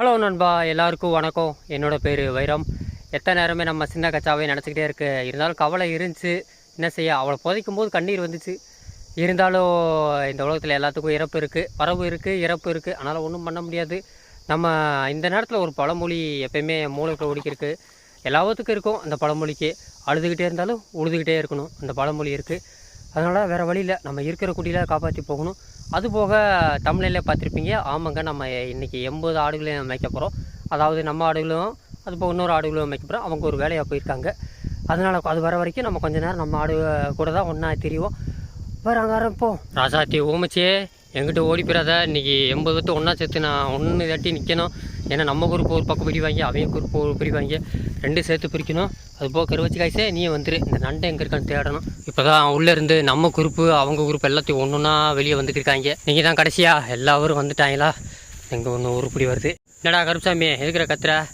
Hello நண்பா. எல்லாருக்கும் வணக்கம். என்னோட பேர் வைரம். எத்தனை நேரமே நம்ம சின்ன கச்சாவே நினச்சிக்கிட்டே இருக்கு. இருந்தாலும் கவலை இருந்துச்சு. என்ன செய்ய? அவளை புதைக்கும் போது கண்ணீர் வந்துச்சு. இருந்தாலும் இந்த உலகத்தில் எல்லாத்துக்கும் இறப்பு இருக்குது வரவு இருக்குது இறப்பு இருக்குது அதனால் ஒன்றும் பண்ண முடியாது. நம்ம இந்த நேரத்தில் ஒரு பழமொழி எப்பயுமே மூளைக்குள்ள ஓடிக்கிருக்கு எல்லாத்துக்கும் இருக்கும் அந்த பழமொழிக்கு. அழுதுகிட்டே இருந்தாலும் உழுதுகிட்டே இருக்கணும். அந்த பழமொழி இருக்குது அதனால் வேறு வழியில் நம்ம இருக்கிற குட்டியில் காப்பாற்றி போகணும். அதுபோக தமிழில் பார்த்துருப்பீங்க ஆமாங்க நம்ம இன்றைக்கி எண்பது ஆடுகளையும் மேய்க்க போகிறோம் அதாவது நம்ம ஆடுகளும் அது போக இன்னொரு ஆடுகளும் மேய்க்க போகிறோம் அவங்க ஒரு வேலையாக போயிருக்காங்க. அதனால் அது வர வரைக்கும் நம்ம கொஞ்ச நேரம் நம்ம ஆடு கூட தான் ஒன்றா தெரியும் வராங்க ஆரம்பிப்போம் ராசாத்தி ஓமிச்சே. எங்கிட்ட ஓடி போயிடாத. இன்றைக்கி எண்பது பேர்த்து ஒன்றா சேர்த்து நான் ஒன்று தட்டி நிற்கணும் ஏன்னா நம்ம குரூப் ஒரு பக்கம் பிரிவாங்க அவங்க குரூப் ஒரு பிரிவாங்க. ரெண்டும் சேர்த்து பிரிக்கணும். அது போக கருவச்சி காய்ச்சே நீ வந்துரு. இந்த நண்டை எங்கே இருக்கான்னு தேடணும். இப்போ தான் உள்ளே இருந்து நம்ம குரூப்பு அவங்க குரூப் எல்லாத்தையும் ஒன்று ஒன்றா வெளியே வந்துட்டு இருக்காங்க. நீங்கள் தான் கடைசியாக எல்லாரும் வந்துட்டாங்களா? எங்கே ஒன்று உருப்படி வருது. என்னடா கருப்சாமி எதுக்குற கத்துற?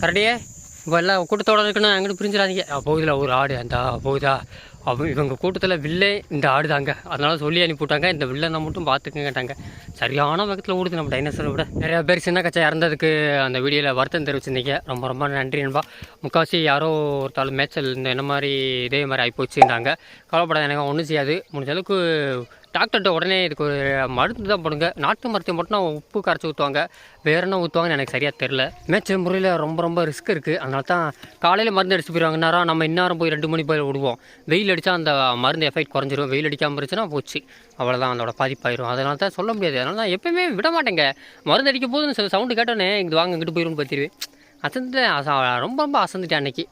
கரடியே இப்போ எல்லாம் கூட்டத்தோட இருக்கணும். எங்கிட்ட பிரிஞ்சிடாதீங்க. அஹ் போகுதுல ஒரு ஆடு அந்த போகுதா அவங்க இவங்க கூட்டத்தில் வில்லே இந்த ஆடு தாங்க அதனால சொல்லி அனுப்பிவிட்டாங்க. இந்த வில்லனை மட்டும் பார்த்துக்கங்கட்டாங்க. சரியான வேகத்தில் ஓடுது நம்ம டைனோசரை விட. நிறையா பேர் சின்ன கச்சா இறந்ததுக்கு அந்த வீடியோவில் வருத்தம் தெரிவிச்சிருந்தீங்க. ரொம்ப ரொம்ப நன்றி நண்பா. முக்கால்வாசி யாரோ ஒருத்தாலும் மேய்ச்சல் இந்த என்ன மாதிரி இதே மாதிரி ஆகிப்போச்சுருந்தாங்க கவலைப்படாத எனக்கு ஒன்றும் செய்யாது. முடிஞ்ச அளவுக்கு டாக்டர்கிட்ட உடனே இதுக்கு ஒரு மருந்து தான் போடுங்க. நாட்டு மருத்துவம் மட்டும் உப்பு கரைச்சி ஊற்றுவாங்க வேறு என்ன ஊற்றுவாங்கன்னு எனக்கு சரியாக தெரில மேய்ச்சல் முறையில் ரொம்ப ரொம்ப ரிஸ்க் இருக்குது அதனால தான் காலையில் மருந்து அடிச்சு போயிடுவாங்க நேரம் நம்ம இந்நேரம் போய் ரெண்டு மணி போய் விடுவோம். வெயில் அடித்தா அந்த மருந்து எஃபெக்ட் குறைஞ்சிரும். வெயில் அடிக்காமல் இருந்துச்சுன்னா போச்சு. அவ்வளோதான் அதோட பாதிப்பாயிரும். அதனால தான் சொல்ல முடியாது. அதனால தான் எப்பயுமே விட மாட்டேங்க. மருந்து அடிக்கும் போது சில சவுண்டு கேட்டோன்னே இங்கே வாங்க இங்கிட்டு போயிடும்னு பார்த்துருவேன் அசந்து ரொம்ப ரொம்ப அசந்துட்டேன் அன்னைக்கு.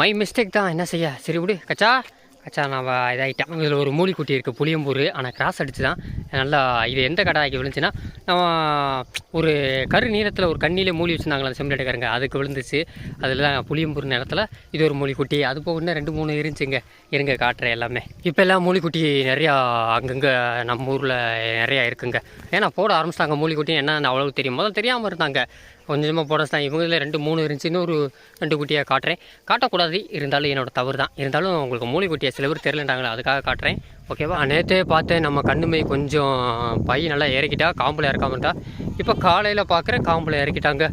மை மிஸ்டேக் தான். என்ன செய்ய? சரி விடு. கச்சா. அச்சா நான் வ- இதாகிட்டேன் இதில் ஒரு மூலிக்குட்டி இருக்குது புளியம்பூர். ஆனால் கிராஸ் அடிச்சு தான் நல்லா இது எந்த கடாய்க்கு விழுந்துச்சுன்னா நம்ம ஒரு கரு நீளத்தில் ஒரு கண்ணிலே மூலி வச்சுருந்தாங்களா செம்மறியாட்டுக்காரங்க அதுக்கு விழுந்துச்சு. அதில் தான் புளியம்பூர் நேரத்தில் இது ஒரு மூலிக்குட்டி. அது போக இன்னும் ரெண்டு மூணு இருந்துச்சுங்க. இருங்க காட்டுறேன் எல்லாமே. இப்போ எல்லாம் மூலிக்குட்டி நிறையா அங்கங்கே நம்ம ஊரில் நிறையா இருக்குங்க. ஏன்னா போட ஆரம்பிச்சிட்டாங்க மூலிக்குட்டி என்னென்னு அவ்வளோ தெரியும். முதல்ல தெரியாமல் இருந்தாங்க. கொஞ்சமாக போட தான் இவங்கள ரெண்டு மூணு இருந்துச்சு. இன்னொரு ரெண்டு குட்டியாக காட்டுறேன். காட்டக்கூடாது. இருந்தாலும் என்னோட தவறு தான். இருந்தாலும் உங்களுக்கு மூலிகுட்டியை சில பேர் தெரிலண்டாங்களே அதுக்காக காட்டுறேன். ஓகேவா நேற்றே பார்த்தேன் நம்ம கண்ணுமை கொஞ்சம் பை நல்லா இறக்கிட்டா காம்பில் இறக்காமட்டா இப்போ காலையில் பார்க்குறேன் காம்பில் இறக்கிட்டாங்க.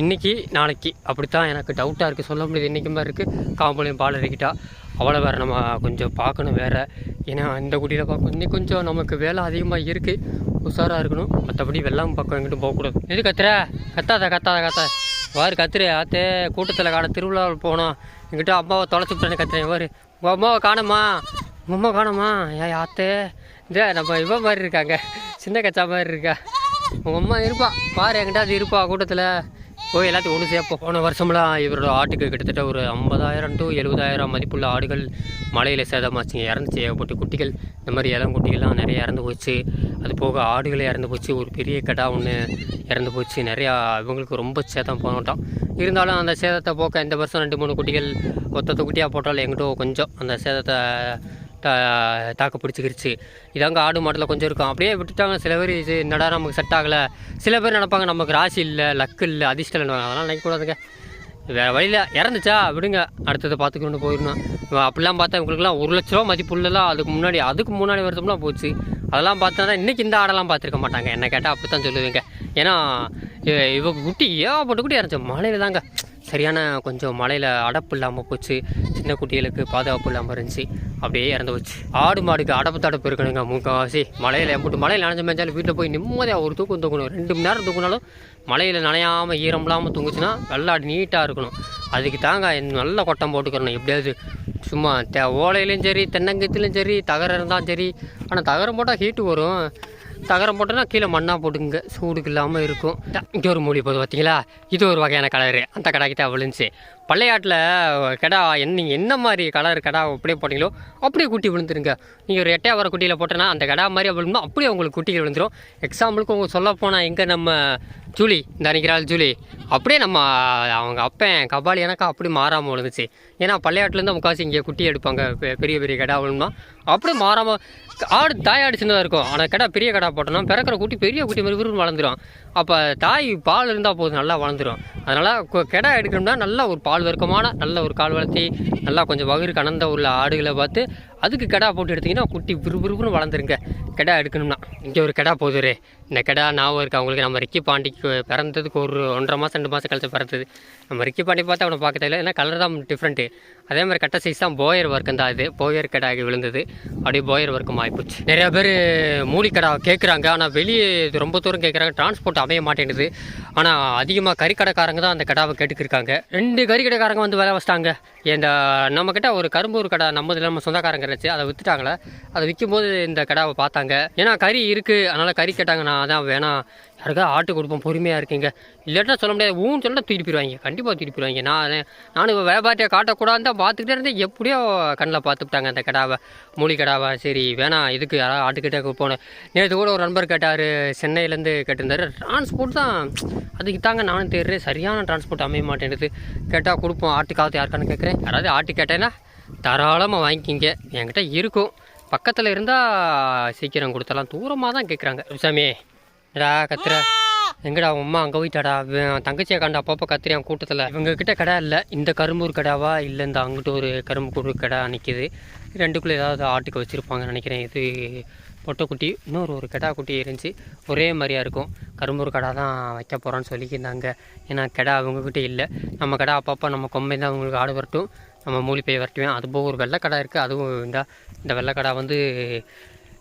இன்றைக்கி நாளைக்கு. அப்படி தான் எனக்கு டவுட்டாக இருக்குது சொல்ல முடியாது. இன்றைக்கி மாதிரி இருக்குது காம்புலையும் பால் இறக்கிட்டா அவ்வளோ வேறு நம்ம கொஞ்சம் பார்க்கணும் வேறு. ஏன்னா இந்த குட்டியில் பார்க்கணும் இன்னும் கொஞ்சம் நமக்கு வேலை அதிகமாக இருக்குது உஷாராக இருக்கணும். மற்றபடி வெள்ளம் பக்கம் எங்கிட்டும் போகக்கூடாது. எது கத்துற? கத்தாத கத்தாத கத்தாத. வாரு கத்துரு. ஆத்தே கூட்டத்தில் காண திருவிழாவில் போனோம் எங்கிட்ட அம்மாவை தொலைச்சி விட்டேன்னு கத்துறேன். வாரு உங்கள் அம்மாவை காணுமா? உங்கள் அம்மா காணுமா? ஏ ஆத்தே. இந்த நம்ம இவ மாதிரி இருக்காங்க. சின்ன கச்சா மாதிரி இருக்கா. உங்கள் அம்மா இருப்பா. பாரு எங்கிட்ட அது இருப்பா கூட்டத்தில். போய் எல்லாத்தையும் ஒன்று சேர்ப்போம். போன வருஷம்லாம் இவரோட ஆட்டுக்கு கிட்டத்தட்ட ஒரு ஐம்பதாயிரம் டு எழுபதாயிரம் மதிப்புள்ள ஆடுகள் மலையில் சேதமாச்சுங்க இறந்துச்சு. ஏகப்பட்ட குட்டிகள். இந்த மாதிரி இளம் குட்டிகள்லாம் நிறைய இறந்து போச்சு. அது போக ஆடுகளே இறந்து போச்சு. ஒரு பெரிய கடா ஒன்று இறந்து போச்சு. நிறையா இவங்களுக்கு ரொம்ப சேதம் போனோம் இருந்தாலும் அந்த சேதத்தை போக்க இந்த வருஷம் ரெண்டு மூணு குட்டிகள் ஒத்தொத்த குட்டியாக போட்டாலும் எங்கிட்டோ கொஞ்சம் அந்த சேதத்தை தா தாக்கு பிடிச்சிக்கிருச்சு. இதாங்க ஆடு மாட்டில் கொஞ்சம் இருக்கும். அப்படியே விட்டுட்டாங்க. சில பேர் இது என்னடா நமக்கு செட் ஆகலை. சில பேர் நினைப்பாங்க? நமக்கு ராசி இல்லை லக்கு இல்லை அதிர்ஷ்டம் இல்லைன்னு அதெல்லாம் நினைக்கக்கூடாதுங்க வேறு வழியில் இறந்துச்சா? விடுங்க. அடுத்ததை பார்த்துக்கொண்டு போயிடணும். அப்படிலாம் பார்த்தா இவங்களுக்குலாம் ஒரு லட்ச ரூபா மதிப்புள்ளலாம் அதுக்கு முன்னாடி அதுக்கு முன்னாடி வருஷம்லாம் போச்சு. அதெல்லாம் பார்த்தா தான் இன்றைக்கி இந்த ஆடெல்லாம் பார்த்துருக்க மாட்டாங்க. என்ன கேட்டால் அப்படி தான் சொல்லுவீங்க. ஏன்னா இவங்க குட்டி ஏகப்பட்ட குட்டி இறந்துச்சு. மழையில் தாங்க சரியான கொஞ்சம் மழையில் அடப்பு இல்லாமல் போச்சு. சின்ன குட்டிகளுக்கு பாதுகாப்பு இல்லாமல் இருந்துச்சு. அப்படியே இறந்து போச்சு. ஆடு மாடுக்கு அடப்பு தடப்பு இருக்கணுங்க முக்கால்வாசி மழையில் எம்பிட்டு மழையில் நனைஞ்ச மேஞ்சாலும் வீட்டில் போய் நிம்மதியாக ஒரு தூக்கம் தூக்கணும் ரெண்டு மணி நேரம் தூக்கினாலும் மழையில் நனையாமல் ஈரம் இல்லாமல் தூங்குச்சுன்னா வெள்ளாடு நீட்டாக இருக்கணும். அதுக்கு தாங்க நல்ல கொட்டம் போட்டுக்கிறணும். எப்படியாவது சும்மா தே ஓலையிலையும் சரி தென்னங்கத்திலையும் சரி தகரம் இருந்தாலும் சரி. ஆனால் தகரம் போட்டால் ஹீட்டு வரும். தகரம் போட்டோன்னா கீழே மண்ணாக போட்டுங்க சூடுக்கு இல்லாமல் இருக்கும். இங்கே ஒரு மூலி போகுது பார்த்தீங்களா இது ஒரு வகையான கலரு அந்த கடாய்க்கு தான் விழுந்துச்சு. பள்ளையாட்டில் கடா என்ன நீங்கள் என்ன மாதிரி கலர் கடா அப்படியே போட்டிங்களோ அப்படியே குட்டி விழுந்துருங்க. நீங்கள் ஒரு எட்டையா வர குட்டியில் போட்டோன்னா அந்த கடா மாதிரி விழுந்தோம் அப்படியே உங்களுக்கு குட்டிகள் விழுந்துரும். எக்ஸாம்பிளுக்கு உங்கள் சொல்ல போனால் எங்கே நம்ம ஜூலி இந்த ஜூலி அப்படியே நம்ம அவங்க அப்பன் கபாலி எனக்கு அப்படி மாறாமல் விழுந்துச்சு. ஏன்னா பள்ளையாட்டிலேருந்து முக்காசி இங்கே குட்டி எடுப்பாங்க பெ- பெரிய பெரிய கடா விழுந்தோம் அப்படியே மாறாமல் ஆடு தாயாடு சின்னதாக இருக்கும். ஆனால் கடை பெரிய கடா போட்டோம்னா பிறக்கிற குட்டி பெரிய குட்டி மாதிரி விரும்பி வளர்ந்துடும் அப்போ தாய் பால் இருந்தால் போதும் நல்லா வளர்ந்துடும் அதனால் கிடா எடுக்கணும்னா நல்லா ஒரு பால் வர்க்கமான நல்ல ஒரு கால் வளர்த்தி நல்லா கொஞ்சம் வயிறு கனந்த உள்ள ஆடுகளை பார்த்து அதுக்கு கிடா போட்டு எடுத்தீங்கன்னா குட்டி விறுவிறுன்னு வளர்ந்துருங்க. கிடா எடுக்கணும்னா. இங்கே ஒரு கிடா போதுரு இந்த கிடா ஞாபகம் இருக்குது அவங்களுக்கு நம்ம ரிக்கி பாண்டிக்கு பிறந்ததுக்கு ஒரு ஒன்றரை மாதம் ரெண்டு மாதம் கழிச்சு பிறந்தது. நம்ம ரிக்கி பாண்டி பார்த்து அவனை பார்க்க தெரியல ஏன்னா கலர் தான் டிஃப்ரெண்ட்டு அதே மாதிரி கட்ட சைஸ் தான் போயர் ஒர்க்கு தான் இது. போயர் கடா விழுந்தது. அப்படியே போயர் ஒர்க்கும் ஆகிப்போச்சு நிறையா பேர் மூலி கடா கேட்குறாங்க ஆனால் வெளியே இது ரொம்ப தூரம் கேட்குறாங்க டிரான்ஸ்போர்ட் அமைய மாட்டேங்குது. ஆனால் அதிகமாக கறிக்கடைக்காரங்க தான் அந்த கடாவை கேட்டுக்கிருக்காங்க ரெண்டு கறிக்கடைக்காரங்க வந்து வேலை வச்சிட்டாங்க. இந்த நம்மக்கிட்ட ஒரு கரும்பூர் கடை நம்மதில் நம்ம சொந்தக்காரங்க இருந்துச்சு அதை விற்றுட்டாங்களே அதை விற்கும்போது இந்த கடாவை பார்த்தாங்க. ஏன்னா கறி இருக்குது அதனால் கறி கேட்டாங்க நான் அதான் வேணாம். யாருக்காவது ஆட்டு கொடுப்போம் பொறுமையாக இருக்கீங்க. இல்லாட்டா சொல்ல முடியாது ஊன்னு சொல்லிட்டு தூக்கி போயிடுவாங்க கண்டிப்பாக தூக்கி போயிடுவாங்க நான் நானும் வியாபாரியை காட்டக்கூடாதுன்னு தான் பார்த்துக்கிட்டே இருந்தேன். எப்படியோ கண்ணில் பார்த்துட்டாங்க அந்த கடாவை மூலி கடாவை. சரி வேணாம் இதுக்கு யாராவது ஆட்டுக்கிட்டே போனேன் நேற்று கூட ஒரு நண்பர் கேட்டார் சென்னையிலேருந்து கேட்டிருந்தார் டிரான்ஸ்போர்ட் தான். அதுக்கு தாங்க நானும் தேடுறேன். சரியான டிரான்ஸ்போர்ட் அமைய மாட்டேங்குது. கேட்டால் கொடுப்போம். ஆட்டுக்காவது யாருக்கான்னு கேட்குறேன். யாராவது ஆட்டு கேட்டேன்னா தாராளமாக வாங்கிக்கிங்க. என்கிட்ட இருக்கும். பக்கத்தில் இருந்தால் சீக்கிரம் கொடுத்தலாம் தூரமாக தான் கேட்குறாங்க. சாமி டா கத்துற. எங்கடா உன் அம்மா அங்கே போயிட்டாடா? தங்கச்சியை கண்டு அப்பப்போ கத்துறியான் கூட்டத்தில். இவங்க கிட்ட கடை இல்லை. இந்த கரும்பூர் கடாவா? இல்லை இந்த அங்கிட்ட ஒரு கரும்பு கடை நிற்கிது ரெண்டுக்குள்ளே ஏதாவது ஆட்டுக்கு வச்சுருப்பாங்கன்னு நினைக்கிறேன். இது பொட்டைக்குட்டி இன்னொரு ஒரு கெடா குட்டி இருந்துச்சு. ஒரே மாதிரியா இருக்கும். கரும்பூர் கடா தான் வைக்க போகிறோன்னு சொல்லியிருந்தாங்க ஏன்னா கெடா அவங்கக்கிட்ட இல்லை. நம்ம கடை அப்பப்போ நம்ம கொம்பை தான் அவங்களுக்கு ஆடு வரட்டும். நம்ம மூலிப்பையை வரட்டுவேன் அதுபோக ஒரு ஒரு வெள்ளைக்கடா இருக்குது அதுவும் இந்த இந்த வெள்ளைக்கடா வந்து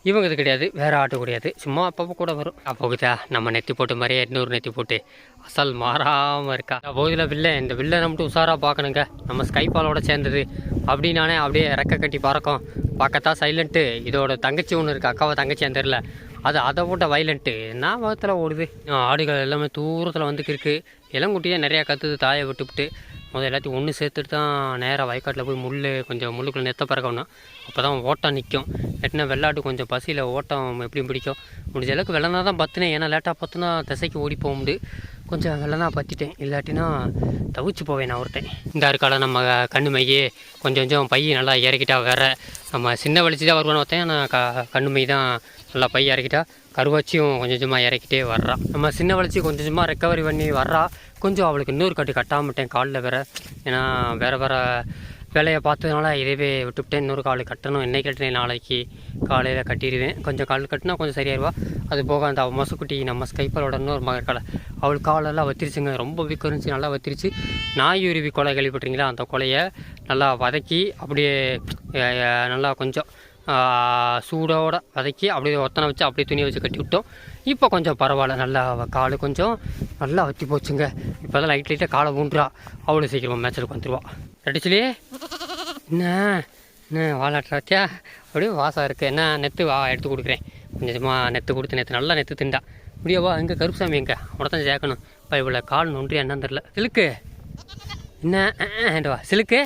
இவங்க இது கிடையாது வேறு ஆட்டு கிடையாது. சும்மா அப்பப்போ கூட வரும். அப்போகுதா நம்ம நெத்தி போட்டு மாதிரியே இன்னொரு நெத்தி போட்டு அசல் மாறாமல் இருக்கா? போதில் வில்ல இந்த வில்லை நம்மட்டு உஷாராக பார்க்கணுங்க. நம்ம ஸ்கைபாலோட சேர்ந்தது. அப்படின்னானே அப்படியே ரெக்க கட்டி பறக்கும். பார்க்கத்தான் சைலண்ட்டு இதோட தங்கச்சி ஒன்று இருக்குது அக்காவை தங்கச்சியான்னு தெரில அது அதை போட்ட வைலண்ட்டு என்ன வகத்தில் ஓடுது? ஆடுகள் எல்லாமே தூரத்தில் வந்துக்கு இருக்குது இளங்குட்டியே நிறையா கற்றுது தாயை விட்டுவிட்டு முதல் எல்லாத்தையும் ஒன்று சேர்த்துட்டு தான் நேராக வயக்காட்டில் போய் முள் கொஞ்சம் முள்ளுக்குள்ளே நெத்த பறக்கணும் அப்போ தான் ஓட்டம் நிற்கும் எட்டினா வெள்ளாட்டு கொஞ்சம் பசியில் ஓட்டம் எப்படியும் பிடிக்கும். முடிஞ்ச அளவுக்கு வெள்ளனா தான் பத்துனேன். ஏன்னா லேட்டாக பார்த்துனா திசைக்கு ஓடி போக முடியும் கொஞ்சம் வெள்ளனா பற்றிட்டேன் இல்லாட்டினா தவிச்சு போவேன் நான் ஒருத்தன். இந்த இருக்கால நம்ம கண்ணு மையே கொஞ்சம் கொஞ்சம் பை நல்லா இறக்கிட்டா வேற. நம்ம சின்ன வலிச்சு தான் வருவான்னு ஒருத்தன். நான் க கண்ணு மை தான் நல்லா பை இறக்கிட்டா கருவாச்சியும் கொஞ்சம் கொஞ்சமாக இறக்கிட்டே வர்றா. நம்ம சின்ன வளர்ச்சி கொஞ்சம் கொஞ்சமாக ரெக்கவரி பண்ணி வர்றா. கொஞ்சம் அவளுக்கு இன்னொரு கட்டு கட்டாமட்டேன் காலில் வேற. ஏன்னா வேறு வேறு வேலையை பார்த்ததுனால இதேவே விட்டுவிட்டேன். இன்னொரு கால் கட்டணும். என்னைக்கு கட்டினேன் நாளைக்கு காலையில் கட்டிடுவேன். கொஞ்சம் கால் கட்டினா கொஞ்சம் சரியாயிருவா. அது போக அந்த மசுக்குட்டி நம்ம ஸ்கைப்பரோட இன்னொரு மகற்கால அவள் காலெல்லாம் வத்திருச்சுங்க. ரொம்ப வீக்கம் இருந்துச்சு நல்லா வத்திருச்சு. நாயுருவி கொலை கேள்விப்பட்டீங்களா அந்த கொலையை நல்லா வதக்கி அப்படியே நல்லா கொஞ்சம் சூடோட வதக்கி அப்படியே ஒத்தனை வச்சு அப்படியே துணியை வச்சு கட்டி விட்டோம். இப்போ கொஞ்சம் பரவாயில்ல நல்லா கால் கொஞ்சம் நல்லா வத்தி போச்சுங்க. இப்போ தான் லைட் லைட்டாக காலை ஊன்றா. அவ்வளோ சீக்கிரமாக மேட்சருக்கு வந்துடுவா ரெடிச்சிலே என்ன என்ன வாலாட்டா அப்படியே வாசம் இருக்குது என்ன நெத்து வா எடுத்து கொடுக்குறேன். கொஞ்சமாக நெத்து கொடுத்து நெத்து நல்லா நெத்து திண்டா முடியவா? எங்கே கருப்புசாமி எங்கே? அவனை தான் சேர்க்கணும். இப்போ இவ்வளோ கால் நொன்றி என்னன்னு தெரில சிலுக்கு என்ன வா சிலுக்கு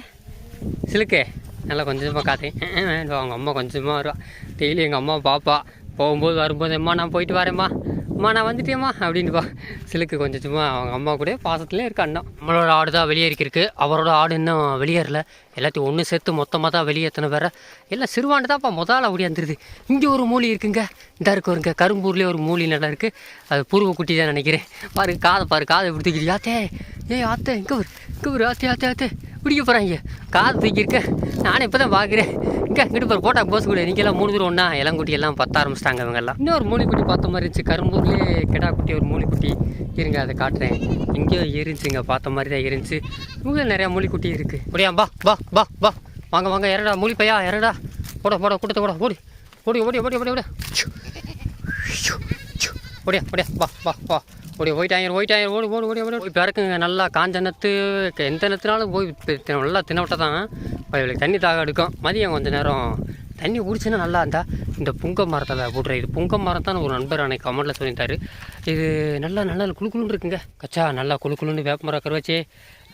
சிலுக்கு. நல்லா கொஞ்சமாக காத்தேன் அவங்க அம்மா கொஞ்சமாக வருவா. டெய்லி எங்கள் அம்மா பாப்பா. போகும்போது வரும்போது அம்மா நான் போயிட்டு வரேம்மா அம்மா நான் வந்துட்டேம்மா அப்படின்ட்டுப்பா சிலுக்கு கொஞ்சம் சும்மா அவங்க அம்மா கூட பாசத்துலேயே இருக்க அண்ணா. நம்மளோட ஆடு தான் வெளியேறிக்கிருக்கு அவரோட ஆடு இன்னும் வெளியேறல. எல்லாத்தையும் ஒன்று சேர்த்து மொத்தமாக தான் வெளியேற்றின வேற. எல்லாம் சிறுவாண்டு தான்ப்பா. முதல்ல ஓடியாந்துருது இங்கே ஒரு மூலி இருக்குங்க. இந்த இருக்கு வருங்க கரும்பூர்லேயே ஒரு மூலி நல்லா இருக்குது அது பூர்வ குட்டி தான் நினைக்கிறேன். பாரு காதை பாரு. காதை இப்படி தூக்கிட்டு ஆத்தே ஏய் ஆத்தே இங்கே ஒரு இங்கே ஒரு ஆத்தே ஆத்தே ஆத்தே. பிடிக்க போகிறாங்க காது தூக்கியிருக்க நானே இப்போ தான் பார்க்குறேன் இங்கே இங்கிட்டு பாரு போட்டா போஸ் கூட. நீங்க மூணு பேர் ஒன்றா இளங்குட்டி எல்லாம் பத்த ஆரம்பிச்சிட்டாங்க இவங்கெல்லாம் இன்னொரு மூலிக்குட்டி பார்த்த மாதிரி இருந்துச்சு. கரும்பூர்லேயே கெடா குட்டி ஒரு மூலிக்குட்டி. இருங்க அதை காட்டுறேன். இருந்துச்சு இருந்துச்சுங்க பார்த்த மாதிரி தான் இருந்துச்சு இவங்க நிறையா மூலிக்குட்டி இருக்குது அப்படியா பா பா பா பா வாங்க வாங்க இறடா மூலி பையா இறடா போட போட கூட்டத்தை போட ஓடி. ஓடி ஓடி ஓடி ஓடி ஓடி ஓடியா ஓடியா வா வா வா. ஓடி போயிட்டாங்க போயிட்டாங்க ஓடி ஓடி ஓடி ஓடி போய் பிறக்குங்க நல்லா காஞ்ச நத்து எந்த நத்துனாலும் போய் நல்லா தின்ன தான் இவளுக்கு தண்ணி தாக எடுக்கும். மதியம் கொஞ்சம் நேரம் தண்ணி குடிச்சுன்னா நல்லா இருந்தா இந்த புங்க மரத்தில் போடுற இது புங்க மரம் தான் ஒரு நண்பர் அன்னைக்கு கமெண்ட்டில் சொல்லியிருந்தாரு. இது நல்லா நல்லா குளு இருக்குங்க. கச்சா நல்லா குளு குளுன்னு வேப்ப மரம் கருவச்சு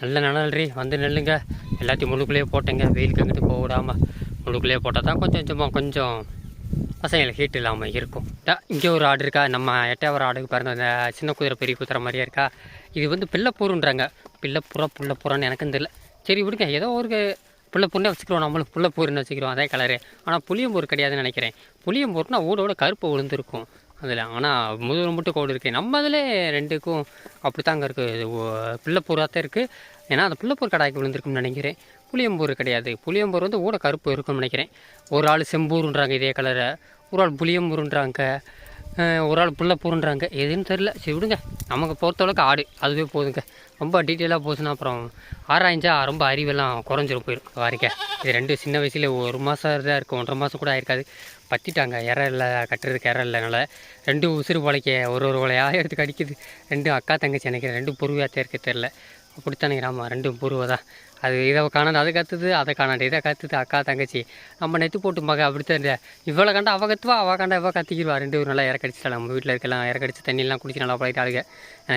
நல்ல நனல்றி வந்து நெல்லுங்க. எல்லாத்தையும் முழுக்குள்ளேயே போட்டேங்க. வெயிலுக்கு அங்கிட்டு போக விடாமல் முழுக்குள்ளேயே போட்டால் தான் கொஞ்சம் கொஞ்சமாக கொஞ்சம் பசங்களுக்கு ஹீட் இல்லாமல் இருக்கும். இங்கே ஒரு ஆடு இருக்கா? நம்ம எட்டாவது ஆடுக்கு பிறந்த அந்த சின்ன குதிரை பெரிய குதிரை மாதிரியே இருக்கா? இது வந்து பிள்ளைப்பூருன்றாங்க பிள்ளைப்புறா புள்ளப்புறான்னு எனக்கும் தெரியல. சரி விடுங்க. ஏதோ ஒரு புள்ளப்பூர்னே வச்சுக்கிறோம். நம்மளும் புள்ளப்பூர்னு வச்சுக்கிறோம். அதே கலரு ஆனால் புளியம்பூர் கிடையாதுன்னு நினைக்கிறேன். புளியம்பூர்னா ஓடோட கருப்பு விழுந்திருக்கும். அதில் ஆனால் முதுகு மட்டும் கோடு இருக்குது நம்ம அதில் ரெண்டுக்கும் அப்படி தாங்க இருக்குது பிள்ளைப்பூராக தான் இருக்குது ஏன்னா அந்த பிள்ளைப்பூர் கடாய்க்கு விழுந்திருக்குன்னு நினைக்கிறேன். புளியம்பூர் கிடையாது. புளியம்பூர் வந்து ஊட கருப்பு இருக்கும்னு நினைக்கிறேன். ஒரு ஆள் செம்பூருன்றாங்க இதே கலரை ஒரு ஆள் புளியம்பூருன்றாங்க. ஒரு ஆள் புள்ளப்பூருன்றாங்க. எதுன்னு தெரில சரி விடுங்க. நமக்கு பொறுத்தளவுக்கு ஆடு. அதுவே போதுங்க. ரொம்ப டீட்டெயிலாக போச்சுன்னா அப்புறம் ஆராய்ஞ்சா ரொம்ப அறிவெல்லாம் குறைஞ்சிரும் போயிடும் வாரிக்க. இது ரெண்டு சின்ன வயசில் ஒரு மாதம் தான் இருக்கும். ஒன்றரை மாதம் கூட ஆயிருக்காது. பற்றிட்டாங்க இற இல்லை கட்டுறதுக்கு இற இல்லைனால ரெண்டு உசுறு பழைக்க ஒரு ஒரு வலையாக எடுத்து கடிக்குது. ரெண்டும் அக்கா தங்கச்சி நினைக்கிறேன். ரெண்டு பொறுவையாக தேர்க்க தெரில அப்படித்தானே ஆமாம் ரெண்டும் பொறுவை தான் அது இதை காணாது அதை கத்துது அதை காணாது இதை கற்றுது அக்கா தங்கச்சி. நம்ம நெத்து போட்டு மக அப்படித்தான் இவ்வளோ கண்டா அவள் கத்துவா அவள் கண்டா இவள் கத்திக்கிடுவா ரெண்டு பேரும் நல்லா இறக்கடிச்சிட்டா நம்ம வீட்டில் இருக்கலாம். இறக்கடிச்சு தண்ணியெல்லாம் குடிச்சு நல்லா பழகிட்டாளுங்க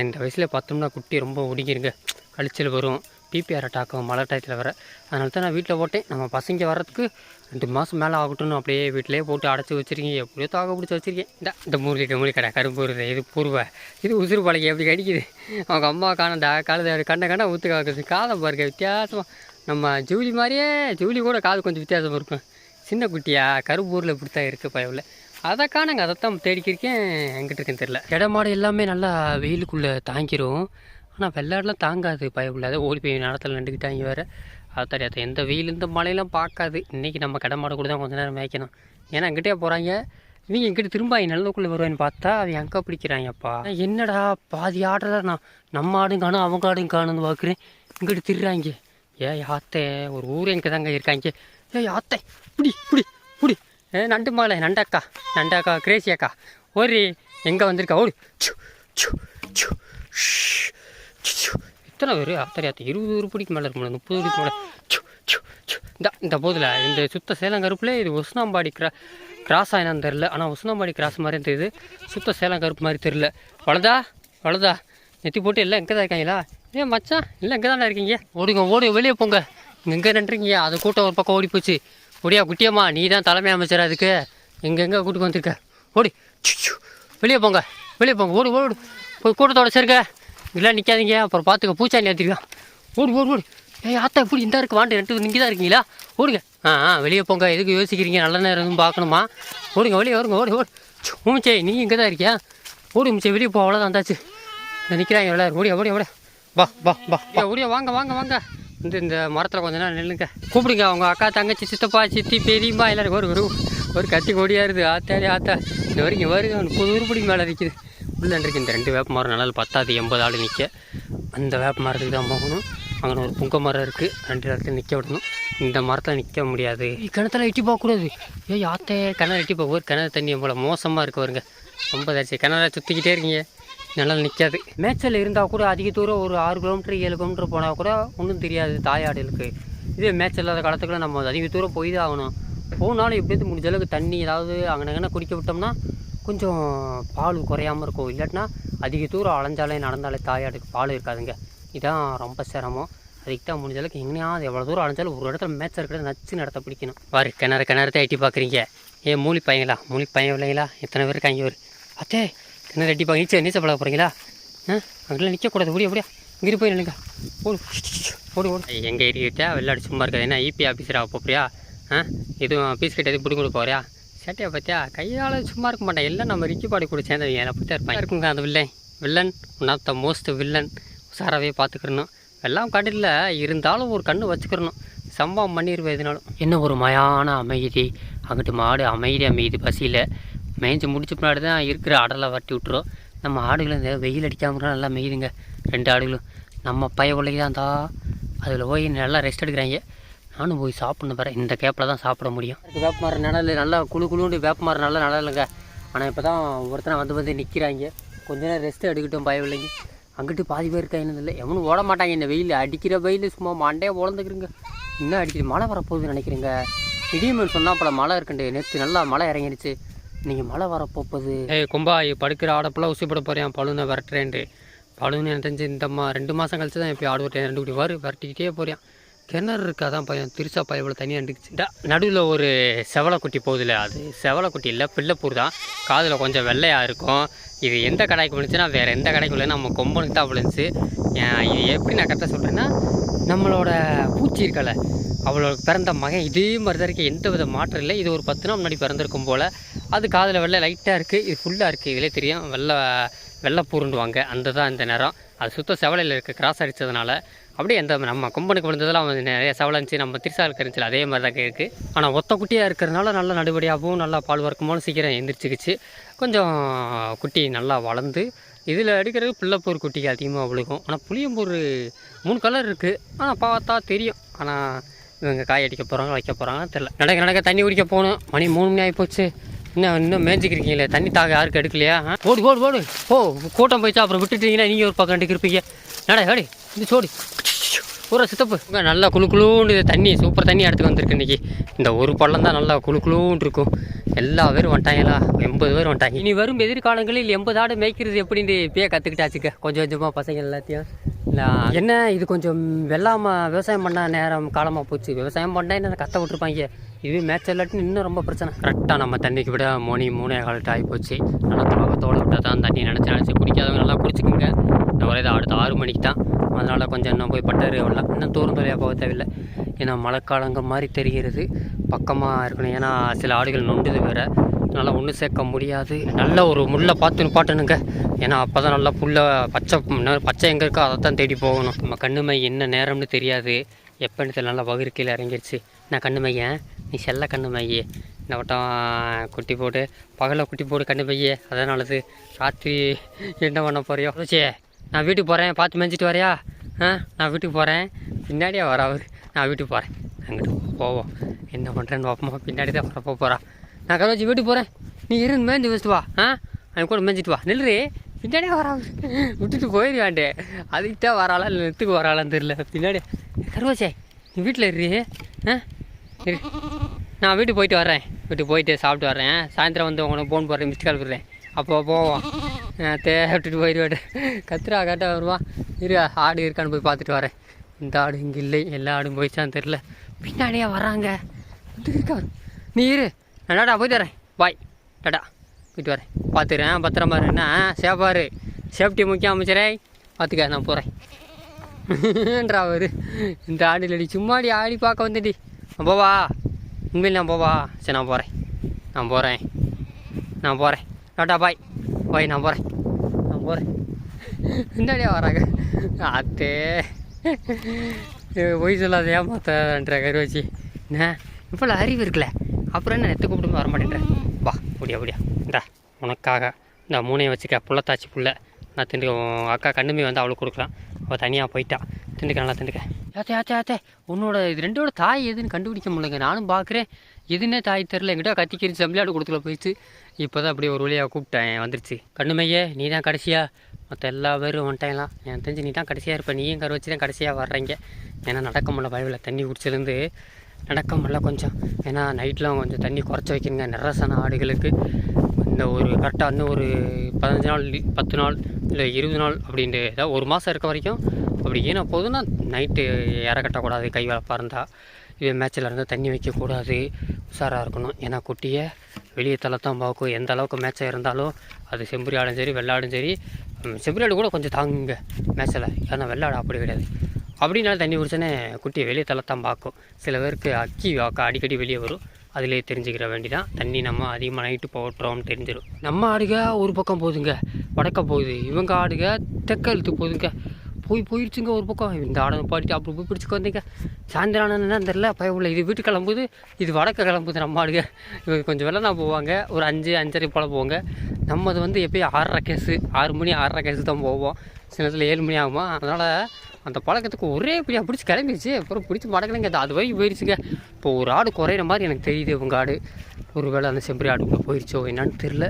இந்த வயசில் பார்த்தோம்னா குட்டி ரொம்ப ஒடுங்கிருங்க. கழிச்சல் வரும். பிபிஆர் அட்டாக்கும் மழை டயத்தில் வர. அதனால தான் நான் வீட்டில் போட்டேன். நம்ம பசங்க வர்றதுக்கு ரெண்டு மாதம் மேலே ஆகட்டும்னு அப்படியே வீட்டிலேயே போட்டு அடைச்சி வச்சுருக்கீங்க. எப்படியோ தாக பிடிச்சி வச்சிருக்கேன். இந்த இந்த மூலிகை மூலிகை கடை கரும்பு இது பூர்வ. இது உசுறு பழகி எப்படி கடிக்குது? அவங்க அம்மா காணண்டா காலத்தை கண்ண கண்ணை ஊற்று காக்குது. காதை பாருங்க வித்தியாசமாக நம்ம ஜூலி மாதிரியே ஜூலி கூட காது கொஞ்சம் வித்தியாசமாக இருக்கும். சின்ன குட்டியா கரும்பூரில் இப்படி தான் இருக்குது பயவில். அதை காணுங்க. அதைத்தான் தேடிக்கிருக்கேன். எங்கிட்ட இருக்குன்னு தெரில இடமாடு எல்லாமே நல்லா வெயிலுக்குள்ளே தாங்கிடும் ஆனால் வெள்ளாடெலாம் தாங்காது. பயம் இல்லாத ஓடி போய் நேரத்தில் நின்றுக்கிட்டாங்க வேறு. அது தெரியாது எந்த வெயில் இந்த மழையெல்லாம் பார்க்காது. இன்றைக்கி நம்ம கடமாடு கூட தான் கொஞ்ச நேரம் மேய்க்கணும். ஏன்னா அங்கிட்டே போகிறாங்க இவங்க எங்கிட்ட திரும்ப நல்லக்குள்ளே வருவேன்னு பார்த்தா அவன் அங்கே பிடிக்கிறாங்கப்பா. என்னடா பாதி ஆடுறதா நான். நம்ம ஆடும் காணும் அவங்க ஆடும் காணும்னு பார்க்குறேன் இங்கிட்டு திருறாங்க. ஏ யாத்தே ஒரு ஊர் எங்கே தாங்க இருக்காங்க. ஏ யாத்தே புடி புடி புடி. ஏ நண்டு மகளே நண்டாக்கா. நண்டாக்கா கிரேசி அக்கா. ஒரு எங்கே வந்திருக்கா? ஓடு. சு சு சு இத்தனை சு, சு. எத்தனை பேர் தெரியாது இருபது உருப்படிக்கு மேலே இருக்கும் முப்பது உருப்படிக்கு மேலே. சு, சு, சு. இந்த இந்த போதில் இந்த சுத்த சேலம் கருப்புல இது உஸ்னாம்பாடி கிரா கிராஸ் ஆயினான்னு தெரில ஆனால் உஸ்னாம்பாடி கிராஸ் மாதிரி தெரியுது. சுத்த சேலம் கருப்பு மாதிரி தெரில வளதா? வளதா? நெத்தி போட்டு எல்லாம் எங்கே தான் இருக்காங்களா? ஏன் மச்சான் இல்லை எங்கே தானே இருக்கீங்க? ஓடுங்க ஓடு வெளியே போங்க. எங்கே நின்றுங்க அது கூட்டம் ஒரு பக்கம் ஓடி போச்சு. ஒடியா குட்டியம்மா நீ தான் தலைமை அமைச்சர் அதுக்கு? எங்கே கூட்டுக்கு வந்திருக்க. ஓடி சு, சு. வெளியே போங்க வெளியே போங்க. ஓடு ஓடு. போய் கூட்டத்தோட சேர்க்க. இல்லை நிற்காதீங்க அப்புறம் பார்த்துக்க பூச்சாண்டி ஏற்றிருக்கான் ஓடு ஓடு ஓடு. ஏய் ஆத்தா இப்படி இந்த இருக்கு வாண்டு ரெண்டு நீங்கள் தான் இருக்கீங்களா? ஓடுங்க. ஆ ஆ வெளியே போங்க. எதுக்கு யோசிக்கிறீங்க? நல்ல நேரம் எதுவும் பார்க்கணுமா? ஓடுங்க வெளியே வருங்க ஓடு ஓடு. மூச்சே நீ இங்கே தான் இருக்கியா? ஓடு மூச்சே வெளியே போ அவ்வளோதான் வந்தாச்சு நிற்கிறாங்க எல்லாரும். ஓடியா ஓடியா ஓடியா. வா வா வா ஓடியா வாங்க வாங்க வாங்க. இந்த இந்த மரத்தில் கொஞ்ச நேரம் நில்லுங்க. கூப்பிடுங்க அவங்க அக்கா தங்கச்சி சித்தப்பா சித்தி பெரியம்மா எல்லாரும். ஒரு ஒரு ஒரு கத்தி கொடியாருது ஆத்தாடி ஆத்தா. இந்த வரைக்கும் வருங்க முப்பது உருப்படிக்கு மேலே இருக்குது உள்ள இருக்கு இந்த ரெண்டு வேப்ப மரம் நல்லா பத்தாது எண்பது ஆள் நிற்க அந்த வேப்ப மரத்துக்கு தான் போகணும். அங்கே ஒரு புங்க மரம் இருக்குது ரெண்டு இடத்துல நிற்க விடணும். இந்த மரத்தில் நிற்க முடியாது. கிணத்துல எட்டி போகக்கூடாது. ஏய் ஆத்தே. கிணறு எட்டி போக ஒரு கிணறு தண்ணி போல மோசமாக இருக்கு வருங்க ரொம்ப தாச்சு கிணற சுற்றிக்கிட்டே இருக்கீங்க. நல்லா நிற்காது மேய்ச்சல் இருந்தால் கூட அதிக தூரம் ஒரு ஆறு கிலோமீட்டர் ஏழு கிலோமீட்டர் போனால் கூட ஒன்றும் தெரியாது தாயாடுகளுக்கு இதே மேய்ச்சல் இல்லாத காலத்துக்குள்ள நம்ம அதிக தூரம் போய் தான் ஆகணும். போனாலும் எப்படியாவது முடிஞ்ச அளவுக்கு தண்ணி ஏதாவது அங்கே அங்கே குடிக்க விட்டோம்னா கொஞ்சம் பால் குறையாமல் இருக்கும். இல்லாட்டினா அதிக தூரம் அலைஞ்சாலே நடந்தாலே தாயாடுக்கு பால் இருக்காதுங்க. இதான் ரொம்ப சிரமம். அதுக்கு தான் முடிஞ்ச அளவுக்கு எங்கேயாவது எவ்வளோ தூரம் அலைஞ்சாலும் ஒரு இடத்துல மேட்ச் இருக்கிறத நச்சு நடத்த பிடிக்கணும். பாரு கிணறு கிணறு எட்டி பார்க்குறீங்க. ஏன் மூலி பையங்களா? மூலி பையன் இல்லைங்களா? எத்தனை பேர் இருக்காங்க ஒரு அத்தே கிணறு எட்டி பார்க்க நீச்சல் நீச்சல் பழக போகிறீங்களா ஆ அங்கெல்லாம் நிற்கக்கூடாது ஓடியா ஓடியா இங்கிட்டு போய் நில்லுங்க. ஓடு ஓடு ஓடு. எங்கள் ஏரியா வெள்ளாடி சும்மா இருக்காது. என்ன இபி ஆஃபீஸராக போறியா? ஆ எதுவும் பீஸ் கட்டி எதுவும் பிடிங்க போறியா? கேட்டியா பார்த்தியா கையால் சும்மா இருக்க மாட்டேன். எல்லாம் நம்ம ரிக்கி பாடி கூட சேர்ந்தவங்க என்னை பற்றி இருப்பாங்க இருக்குங்க அந்த villain villain one of the most villain உஷாராகவே பார்த்துக்கிறணும் எல்லாம் கடையில் இருந்தாலும் ஒரு கண்ணு வச்சுக்கிறணும். சம்பவம் பண்ணிடுவேன் எதுனாலும் என்ன ஒரு மயான அமைதி. அங்கிட்டு மாடு அமைதி அமைதி பசியில். மேய்ஞ்சி முடிச்ச பின்னாடி தான் இருக்கிற ஆடெல்லாம் வட்டி விட்டுரும். நம்ம ஆடுகளும் இந்த வெயில் அடிக்காமல் நல்லா மேயுதுங்க. ரெண்டு ஆடுகளும். நம்ம பய பிள்ளைக்கு தான் தா. அதில் போய் நல்லா ரெஸ்ட் எடுக்கிறாங்க. நானும் போய் சாப்பிட்ணும் பாரு இந்த கேப்பில் தான் சாப்பிட முடியும். வேப்ப மரம் நிழல் நல்லா குழு குழுண்டு வேப்ப மரம் நல்லா நிழலுங்க. ஆனால் இப்போ தான் ஒருத்தனை வந்து வந்து நிற்கிறாங்க கொஞ்ச நேரம் ரெஸ்ட்டு எடுக்கட்டும் பயம் இல்லைங்க. அங்கிட்டு பாதி பேர் இருக்காங்க இல்லை. எவனும் ஓட மாட்டாங்க இந்த வெயில். அடிக்கிற வெயில் சும்மா மண்டையை உழந்துக்கிறீங்க இன்னும் அடிக்கிது? மழை வரப்போகுதுன்னு நினைக்கிறேங்க? திடீர்னு சொன்னால் பல மழை இருக்குண்டு. நேற்று நல்லா மழை இறங்கிடுச்சு நீங்கள் மழை வரப்போகுது ஏய் கும்பா படுக்கிற ஆடப்பெல்லாம் உசிப்பட போகிறேன் பழுனை விரட்டுறேன்ட்டு. பழுன்னு எனக்கு தெரிஞ்சு இந்த மா ரெண்டு மாதம் கழிச்சு தான் இப்போ ஆடு விட்டேன் ரெண்டு குடி வரு விரட்டிக்கிட்டே போகிறேன் கிணறு இருக்காதான் பையன் திருசா பையன் இவ்வளோ தனியாக இருந்துச்சு நடுவில் ஒரு செவலைக்குட்டி போகுதுல. அது செவலைக்குட்டி இல்லை பிள்ளைப்பூர் தான். காதில் கொஞ்சம் வெள்ளையாக இருக்கும். இது எந்த கடைக்கு விழுந்துச்சுன்னா வேறு எந்த கடைக்கு விழுந்து நம்ம கொம்பனுக்கு தான் விழுந்துச்சு. இது எப்படி நான் கரெக்டாக சொல்கிறேன்னா நம்மளோட பூச்சி இருக்கல அவளோட பிறந்த மகன் இதே மாதிரி தான் எந்த வித மாற்றம் இல்லை. இது ஒரு பத்து நாள் முன்னாடி பிறந்திருக்கும் போல். அது காதில் வெள்ளை லைட்டாக இருக்குது இது ஃபுல்லாக இருக்குது இதிலே தெரியும் வெள்ளை வெள்ளை பூருண்டுவாங்க அந்த தான் இந்த நேரம் அது சுத்த செவலையில் இருக்குது கிராஸ் அடித்ததுனால அப்படியே அந்த நம்ம கொம்பனுக்கு விழுந்ததெல்லாம் வந்து நிறைய செவலை இருந்துச்சு நம்ம திருசாலுக்கு இருந்துச்சு அதே மாதிரி தான் இருக்குது ஆனால் ஒத்த குட்டியாக இருக்கிறதுனால நல்லா நடுபடியாகவும் நல்லா பால் வறக்குமோன்னு சீக்கிரம் எந்திரிச்சிக்கிச்சு. கொஞ்சம் குட்டி நல்லா வளர்ந்து இதில் அடிக்கிறது பிள்ளைப்பூர் குட்டிக்கு அதிகமாக விழுகும். ஆனால் புளியம்பூர் மூணு கலர் இருக்குது ஆனால் பார்த்தா தெரியும். ஆனால் இவங்க காய் அடிக்க போகிறாங்க வைக்க போகிறாங்க தெரில நடக்க நடக்க தண்ணி குடிக்க போகணும். மணி மூணு மணி ஆகி போச்சு. இன்னும் இன்னும் மேய்ச்சிக்கிறீங்களே தண்ணி தாக யாருக்கு எடுக்கலையா? ஓடு ஓடு ஓடு. ஓ கூட்டம் போயிடுச்சா அப்புறம் விட்டுட்டீங்கன்னா நீங்கள் ஒரு பக்கம் ரெண்டுக்கு இருப்பீங்க நட ஏடி இந்த சோடி. பூரா சித்தப்பு. நல்லா குளு குளுன்னு இது தண்ணி சூப்பர் தண்ணி எடுத்துக்கு வந்திருக்கு இன்னைக்கு. இந்த ஒரு பள்ளம் தான் நல்லா குளு குளுன்னு இருக்கும். எல்லா பேரும் வந்துட்டாங்களா எண்பது பேர் வந்துட்டாங்க. இனி வரும் எதிர்காலங்களில் எண்பது ஆடு மேய்க்கிறது எப்படின்னு இப்பயே கற்றுக்கிட்டாச்சுக்க கொஞ்சம் கொஞ்சமாக பசங்க எல்லாத்தையும். இல்லை என்ன இது கொஞ்சம் வெள்ளாமல் விவசாயம் பண்ண நேரம் காலமாக போச்சு. விவசாயம் பண்ணால் என்ன கத்த விட்டுருப்பாங்க? இதுவே மேட்ச் இல்லாட்டின்னு இன்னும் ரொம்ப பிரச்சனை. கரெக்டாக நம்ம தண்ணிக்கு விட மணி மூணே காலட்டு ஆகி போச்சு நல்லா தாகத்தோடு விட்டால் தான் தண்ணி நினச்சி நினச்சி குடிக்காதவங்க நல்லா குடிச்சிக்கோங்க. இந்த ஒரே அடுத்த ஆறு மணிக்கு தான் அதனால் கொஞ்சம் இன்னும் போய் பட்டாரு விடலாம் இன்னும் தூரம் தொலையாக போக தேவையில்லை. ஏன்னா மழைக்காலங்க மாதிரி தெரிகிறது. பக்கமாக இருக்கணும். ஏன்னா சில ஆடுகள் நொண்டுது வேறு. நல்லா ஒன்று சேர்க்க முடியாது. நல்ல ஒரு முள்ளை பார்த்து நிப்பாட்டணுங்க. ஏன்னா அப்போ தான் நல்லா புல்லை பச்சை பச்சை எங்கே இருக்கோ அதை தான் தேடி போகணும். நம்ம கண்ணுமை என்ன நேரம்னு தெரியாது. எப்போன்னு தெரியல நல்லா வகுறு கீழே இறங்கிருச்சு. நான் கண்ணுமையன் நீ செல்ல கண்ணுமையே. இந்த வட்டம் குட்டி போட்டு பகலில் குட்டி போட்டு கண்ணு பையே அதனாலது ராத்திரி என்ன பண்ண போறியோ? சே நான் வீட்டுக்கு போகிறேன் பார்த்து மேய்ச்சிட்டு வரையா? ஆ நான் வீட்டுக்கு போகிறேன் பின்னாடியே வர அவர். நான் வீட்டுக்கு போகிறேன் அங்கிட்டு போவோம். என்ன பண்ணுறேன்னு பார்ப்போமா. பின்னாடி தான் வரப்போ போகிறா நான் கரோச்சி வீட்டுக்கு போகிறேன் நீ இருந்து மேய்ஞ்சி வச்சுட்டு வா. ஆ அவன் கூட மேய்ஞ்சிட்டு வா. நில்லுறி. பின்னாடியே வரா விட்டுட்டு போயிடுவாண்டே அதுக்கு தான் வராளா இல்லை நெத்துக்கு வராளான்னு தெரியல. பின்னாடி. கருவாச்சே நீ வீட்டில் இரு. ஆ இரு. நான் வீட்டுக்கு போயிட்டு வரேன் வீட்டுக்கு போயிட்டு சாப்பிட்டு வரேன் சாயந்தரம் வந்து உனக்கு ஃபோன் போடுறேன். மிஸ்ட் கால் விடுறேன் அப்போ போவோம். நான் தே விட்டுட்டு போயிடுவேன் கத்திரா கரெக்டாக வருவான் இரு ஆடு இருக்கான்னு போய் பார்த்துட்டு வரேன். இந்த ஆடு இங்கே இல்லை. எல்லா ஆடும் போயிடுச்சான்னு தெரில பின்னாடியே வராங்க வந்து இருக்கா? நீ இரு. நான் டாடா போயிட்டு வரேன். பாய். டாடா. போயிட்டு வரேன். பார்த்துறேன் பத்திரமா என்ன? சேஃபாரு சேஃப்டி முக்கியம் அமைச்சரே. பார்த்துக்க நான் போகிறேன் அவர் அவரு இந்த இல்லடி சும்மாடி ஆடி பார்க்க வந்துடி நான் போவா. உண்மையில் நான் போவா. சரி நான் போகிறேன் நான் போகிறேன் நான் போகிறேன் டாட்டா பாய். போய் நான் போகிறேன் நான் போகிறேன் முன்னாடியே வராங்க. அத்தே. பொய் சொல்லாத ஏமாத்தன்ற கரு வச்சு. என்ன? இப்போ அறிவு இருக்குல்ல? அப்புறம் என்ன நெத்து கூப்பிட்டு வர மாட்டேன்றேன் வா முடியா முடியா இந்தா உனக்காக. இந்த மூணையை வச்சுக்க. புள்ளத்தாச்சி புள்ள. நான் திண்டு உன் அக்கா கண்ணுமே வந்து அவளுக்கு கொடுக்கலாம். அவள் தனியாக போயிட்டா. திண்டுக்க நல்லா திண்டுக்க. ஏத்தே ஏத்தே ஏத்தே உன்னோட இது ரெண்டோட தாய் எதுன்னு கண்டுபிடிக்க முடியலங்க. நானும் பார்க்குறேன் எதுன்னே தாய் தெரில எங்கிட்ட கத்திக்கிரிச்சு செம்பிளாடு கொடுத்துல போயிடுச்சு. இப்போ தான் அப்படியே ஒரு வழியாக கூப்பிட்டேன். வந்துருச்சு. கண்ணுமையே நீ தான் கடைசியாக மற்ற எல்லா பேரும் வந்துட்டாங்களாம் எனக்கு தெரிஞ்சு நீ தான் கடைசியாக இருப்ப. நீயும் கரு வச்சு தான் கடைசியாக வர்றீங்க. ஏன்னா நடக்க முடியல பயவில் தண்ணி குடிச்சிலேருந்து நடக்க முடியல கொஞ்சம். ஏன்னா நைட்லாம் கொஞ்சம் தண்ணி குறைச்சி வைக்கணுங்க. நிறசன ஆடுகளுக்கு. இந்த ஒரு கரெக்டாக இன்னும் ஒரு பதினஞ்சு நாள் பத்து நாள் இல்லை இருபது நாள் அப்படின்ட்டு ஏதாவது ஒரு மாதம் இருக்க வரைக்கும் அப்படி ஏன்னா போதுன்னா நைட்டு இற கட்டக்கூடாது கை வளப்பாக இருந்தால் இதே மேட்ச்சில் இருந்தால் தண்ணி வைக்கக்கூடாது உஷாராக இருக்கணும். ஏன்னா குட்டியை வெளியே தள்ளத்தான் பார்க்கும் எந்த அளவுக்கு மேட்சாக இருந்தாலும் அது செம்பரி ஆடும் சரி வெள்ளாடும் சரி ம், செம்பரி ஆடு கூட கொஞ்சம் தாங்குங்க மேட்ச்சில் ஏன்னா வெள்ளாடு அப்படி கிடையாது. அப்படின்னாலும் தண்ணி குடிச்சோன்னே குட்டியை வெளியே தள்ளத்தான் பார்க்கும் சில பேருக்கு அக்கி அடிக்கடி வெளியே வரும். அதிலே தெரிஞ்சுக்கிற வேண்டிதான். தண்ணி நம்ம அதிகமாக நைட்டு போட்டுறோம்னு தெரிஞ்சிடும் நம்ம ஆடுக ஒரு பக்கம் போகுதுங்க வடக்க போகுது. இவங்க ஆடுக தெக்க இழுத்து போகுதுங்க. போய் போயிடுச்சுங்க ஒரு பக்கம். இந்த ஆடை பாடிட்டு அப்படி போய் பிடிச்சிக்க வந்தீங்க. சாயந்தரம் என்னன்னு தெரில பயமில்லை இது வீட்டு கிளம்புது இது வடக்க கிளம்புது நம்ம ஆடுங்க இவங்க கொஞ்சம் வெள்ளம் தான் போவாங்க. ஒரு அஞ்சு அஞ்சரை போல் போவாங்க. நம்மது வந்து எப்பயும் ஆறரை கேஸு ஆறு மணி ஆறரை கேஸு தான் போவோம். சில நேரத்தில் ஏழு மணி ஆகுமா? அதனால் அந்த பழக்கத்துக்கு ஒரே பிடியா பிடிச்சி கிளம்பிடுச்சு. அப்புறம் பிடிச்சி மடக்கலைங்க அது வரைக்கும் போயிடுச்சுங்க இப்போ ஒரு ஆடு குறையிற மாதிரி எனக்கு தெரியுது உங்கள் ஆடு. ஒரு வேளை அந்த செம்பரி ஆடுக்குள்ளே போயிடுச்சோ என்னான்னு தெரில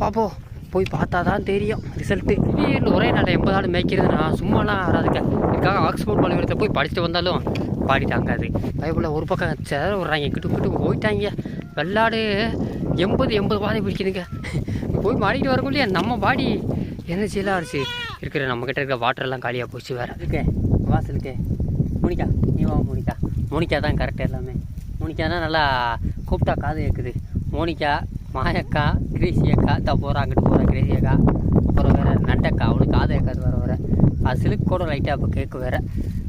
பார்ப்போம் போய் பார்த்தா தான் தெரியும் ரிசல்ட்டு திடீர்னு ஒரே நாள் எண்பது ஆடு மேய்க்கிறது நான் சும்மாலாம் ஆறாதுங்க. இதுக்காக ஆக்ஸ்போர்ட் பள்ளிக்கூடத்தில் போய் படிச்சுட்டு வந்தாலும் பாடி தாங்காது பைபிளில் ஒரு பக்கம் சேர விட்றாங்க கிட்டு கிட்டு போயிட்டாங்க. வெள்ளாடு எண்பது எண்பது பாதை பிடிக்குதுங்க. போய் மாடிக்கிட்டு வரக்குள்ளேயே நம்ம பாடி எனர்ஜியெல்லாம் அடிச்சு இருக்கிற நம்மக்கிட்ட இருக்கிற வாட்டர்லாம் காலியாக போச்சு வேறு. இருக்கே வாசலுக்கு மோனிகா நீ வா மோனிகா. மோனிகா தான் கரெக்டாக எல்லாமே. மோனிகானா நல்லா கூப்பிட்டா காது கேட்குது மோனிகா மாயக்கா கிரேசி அக்கா தான் போகிறா அங்கிட்டு போகிறா கிரேசி அக்கா அப்புறம் வேறு நண்டக்கா அவனுக்கு காது வர வர அது சிலுக்கு கூட லைட்டாக இப்போ கேட்க வேறு.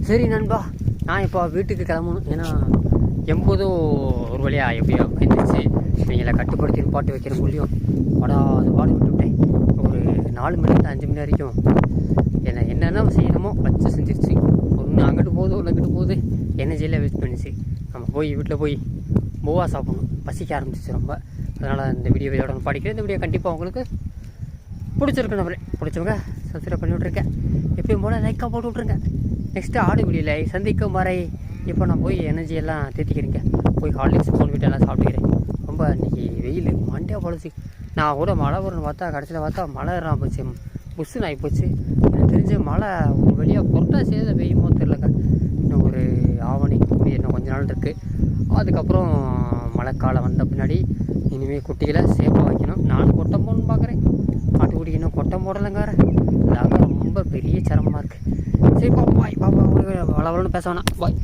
சரி நண்பா நான் இப்போ வீட்டுக்கு கிளம்பணும். ஏன்னா எம்போதும் ஒரு வழியாக எப்படியோ வந்துருச்சு நீங்களை கட்டுப்படுத்தி பாட்டு வைக்கிற முடியும். படாது பாடு விட்டுவிட்டேன் ஒரு நாலு மணிலேருந்து அஞ்சு மணி வரைக்கும். என்ன என்னென்ன செய்யணுமோ வச்சு செஞ்சிருச்சு. ஒன்று அங்கிட்டு போகுது ஒன்று அங்கிட்டு போகுது. எனர்ஜியில் வேஸ்ட் பண்ணிச்சு. நம்ம போய் வீட்டில் போய் போவா சாப்பிடணும். பசிக்க ஆரம்பிச்சிச்சு ரொம்ப. அதனால் இந்த வீடியோ இதோட படிக்கிறேன். இந்த வீடியோ கண்டிப்பாக உங்களுக்கு பிடிச்சிருக்கு நம்மளே பிடிச்சவங்க சப்ஸ்கிரைப் பண்ணி விட்ருக்கேன் எப்பயும் போல் லைக்காக போட்டு விட்ருங்க நெக்ஸ்ட்டு ஆடு வீடியோவில் சந்திக்கும் வரை இப்போ நான் போய் எனர்ஜி எல்லாம் தேத்திக்கிறேங்க. போய் ஹாலிக்ஸ் ஃபோன் விட்டு எல்லாம் சாப்பிட்டுக்கிறேன். ரொம்ப இன்றைக்கி வெயில் மண்டே பொழைச்சி நான் கூட மழை வரும்னு பார்த்தா கடைசியில் பார்த்தா மழை வராம போச்சு. புஷ்ஷுன்னு ஆகி போச்சு எனக்கு தெரிஞ்ச மழை ஒரு வெளியாக புரட்டாசி எதை பெய்யுமோ தெரிலங்க இன்னும் ஒரு ஆவணி இன்னும் கொஞ்ச நாள் இருக்குது அதுக்கப்புறம் மழைக்காலம் வந்த பின்னாடி இனிமேல் குட்டிகளை சேஃபாக வைக்கணும். நானும் கொட்டம் போடணும்னு பார்க்குறேன் ஆட்டுக்குடிக்கு இன்னும் கொட்டம் போடலைங்கார. அதாவது ரொம்ப பெரிய சிரமமாக இருக்குது சரி பாய் பாப்பா வளவலன்னு பேச வேணாம். பாய்.